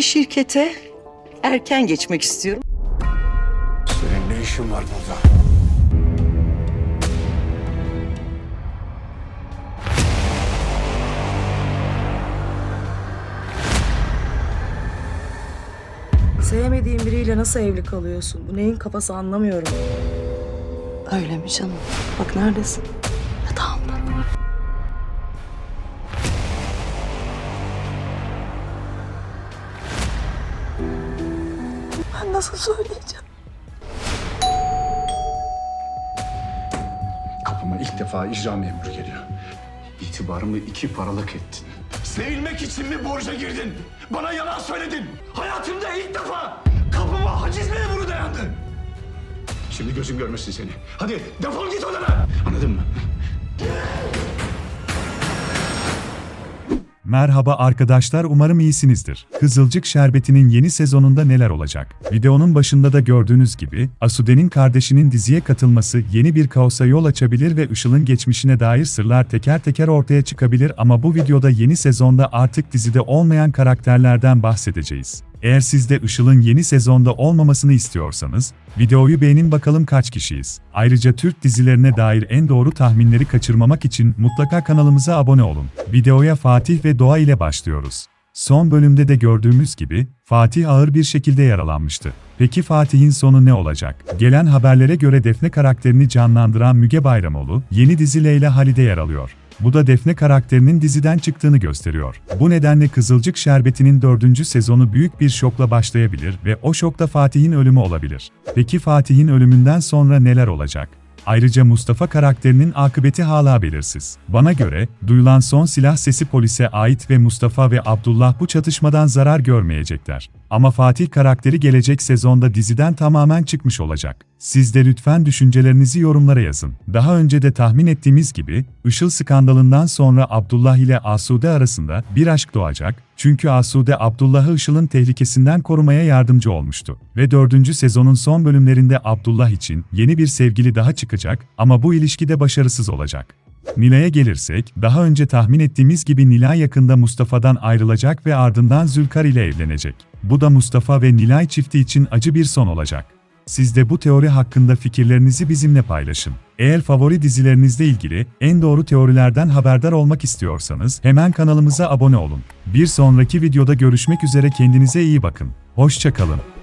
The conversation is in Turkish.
Şirkete erken geçmek istiyorum. Senin ne işin var burada? Sevmediğin biriyle nasıl evli kalıyorsun? Bu neyin kafası anlamıyorum. Öyle mi canım? Bak neredesin? Nasıl söyleyeceğim? Kapıma ilk defa icra memuru geliyor. İtibarımı iki paralık ettin. Sevilmek için mi borca girdin? Bana yalan söyledin. Hayatımda ilk defa kapıma haciz memuru dayandı. Şimdi gözüm görmesin seni. Hadi defol git odana. Anladın mı? Merhaba arkadaşlar umarım iyisinizdir. Kızılcık Şerbeti'nin yeni sezonunda neler olacak? Videonun başında da gördüğünüz gibi, Asude'nin kardeşinin diziye katılması yeni bir kaosa yol açabilir ve Işıl'ın geçmişine dair sırlar teker teker ortaya çıkabilir ama bu videoda yeni sezonda artık dizide olmayan karakterlerden bahsedeceğiz. Eğer siz de Işıl'ın yeni sezonda olmamasını istiyorsanız, videoyu beğenin bakalım kaç kişiyiz. Ayrıca Türk dizilerine dair en doğru tahminleri kaçırmamak için mutlaka kanalımıza abone olun. Videoya Fatih ve Doğa ile başlıyoruz. Son bölümde de gördüğümüz gibi, Fatih ağır bir şekilde yaralanmıştı. Peki Fatih'in sonu ne olacak? Gelen haberlere göre Defne karakterini canlandıran Müge Bayramoğlu, yeni dizi Leyla Halide yer alıyor. Bu da Defne karakterinin diziden çıktığını gösteriyor. Bu nedenle Kızılcık Şerbeti'nin dördüncü sezonu büyük bir şokla başlayabilir ve o şokta Fatih'in ölümü olabilir. Peki Fatih'in ölümünden sonra neler olacak? Ayrıca Mustafa karakterinin akıbeti hala belirsiz. Bana göre, duyulan son silah sesi polise ait ve Mustafa ve Abdullah bu çatışmadan zarar görmeyecekler. Ama Fatih karakteri gelecek sezonda diziden tamamen çıkmış olacak. Siz de lütfen düşüncelerinizi yorumlara yazın. Daha önce de tahmin ettiğimiz gibi, Işıl skandalından sonra Abdullah ile Asude arasında bir aşk doğacak, çünkü Asude Abdullah'ı Işıl'ın tehlikesinden korumaya yardımcı olmuştu. Ve dördüncü sezonun son bölümlerinde Abdullah için yeni bir sevgili daha çıkacak ama bu ilişki de başarısız olacak. Nilay'a gelirsek, daha önce tahmin ettiğimiz gibi Nilay yakında Mustafa'dan ayrılacak ve ardından Zülkar ile evlenecek. Bu da Mustafa ve Nilay çifti için acı bir son olacak. Siz de bu teori hakkında fikirlerinizi bizimle paylaşın. Eğer favori dizilerinizle ilgili en doğru teorilerden haberdar olmak istiyorsanız hemen kanalımıza abone olun. Bir sonraki videoda görüşmek üzere kendinize iyi bakın. Hoşçakalın.